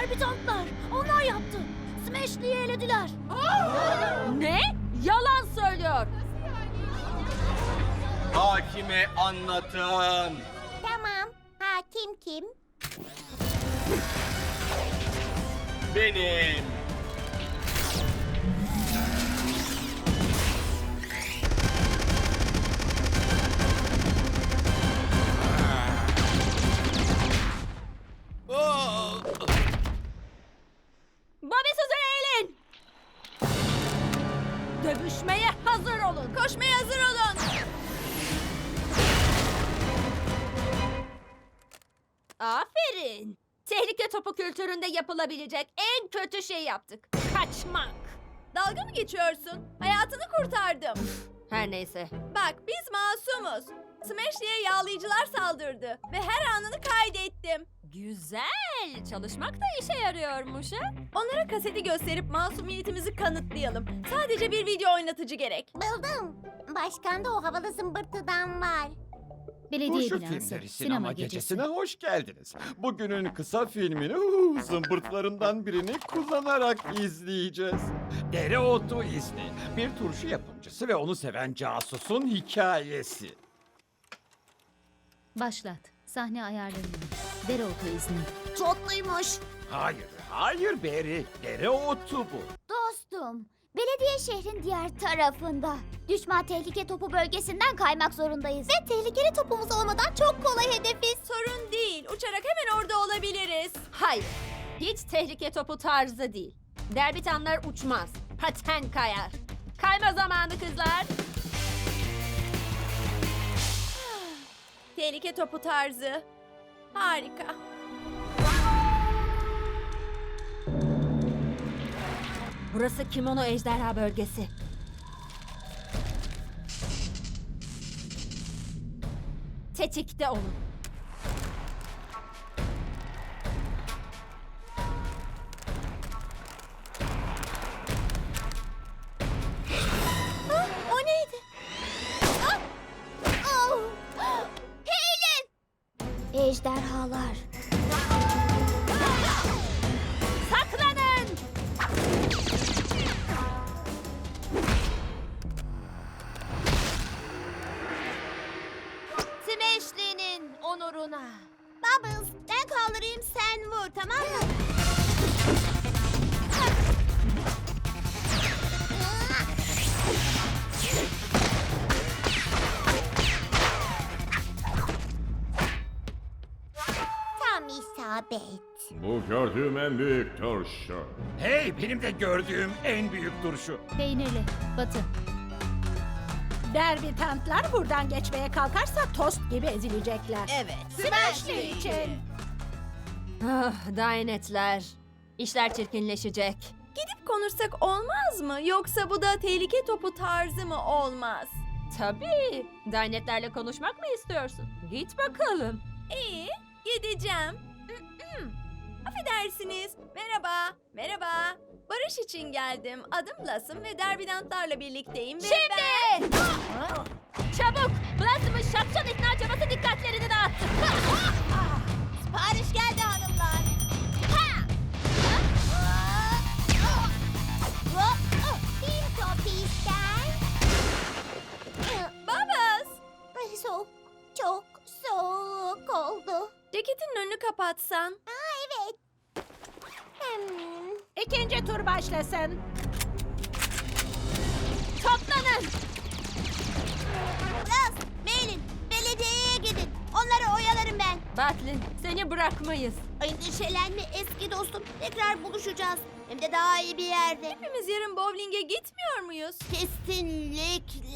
Derbitantlar. Onlar yaptı. Smashli'yi elediler. Ne? Yalan söylüyor. Hakime anlatın. Tamam. Hakim kim? Benim. Dövüşmeye hazır olun. Koşmaya hazır olun. Aferin. Tehlike topu kültüründe yapılabilecek en kötü şey yaptık. Kaçmak. Dalga mı geçiyorsun? Hayatını kurtardım. Her neyse. Bak biz masumuz. Smashli'ye yağlayıcılar saldırdı ve her anını kaydettim. Güzel. Çalışmak da işe yarıyormuş ha. Onlara kaseti gösterip masumiyetimizi kanıtlayalım. Sadece bir video oynatıcı gerek. Buldum. Başkanda o havalı zımbırtıdan var. Belediye Turşu binası, Filmleri sinema, gecesi. hoş geldiniz. Bugünün kısa filmini uh, zımbırtlarından birini kullanarak izleyeceğiz. Dereotu izni. Bir turşu yapımcısı ve onu seven casusun hikayesi. Başlat. Sahne ayarlarını. Dereotu izni. Çotluymuş. Hayır, hayır Beri. Dereotu bu. Dostum, belediye şehrin diğer tarafında. Düşman tehlike topu bölgesinden kaymak zorundayız. Ve tehlikeli topumuz olmadan çok kolay hedefiz. Sorun değil. Uçarak hemen orada olabiliriz. Hayır. Hiç tehlike topu tarzı değil. Derbitanlar uçmaz. Paten kayar. Kayma zamanı kızlar. Tehlike topu tarzı. Harika. Burası kimono ejderha bölgesi. Tetikte olun. Ejderhalar. Saklanın! Smashli'nin onuruna. Bubbles, ben kaldırayım sen vur tamam mı? İsabet. Bu gördüğüm en büyük turşu. Hey, benim de gördüğüm en büyük turşu. Peynirli. Batı. Derbitantlar buradan geçmeye kalkarsa tost gibi ezilecekler. Evet. Smashli için. Ah, dayanetler. İşler çirkinleşecek. Gidip konuşsak olmaz mı? Yoksa bu da tehlike topu tarzı mı olmaz? Tabii. Dayanetlerle konuşmak mı istiyorsun? Git bakalım. İyi, gideceğim. Affedersiniz. Merhaba, merhaba. Barış için geldim. Adım Blossom ve derbidantlarla birlikteyim ve ben... Şimdi! Çabuk! Blossom'ın şapşal ikna çabası dikkatlerini dağıttı. Sipariş geldi hanımlar. Bir top ister. Babas! Ay, Soğuk, çok soğuk oldu. Ceketin önünü kapatsan. Aa, evet. Hmm. İkinci tur başlasın. Toplanın! Ras, Meylin, belediyeye gidin. Onları oyalarım ben. Batlin, seni bırakmayız. Endişelenme eski dostum. Tekrar buluşacağız. Hem de daha iyi bir yerde. Hepimiz yarın bowling'e gitmiyor muyuz? Kesinlikle.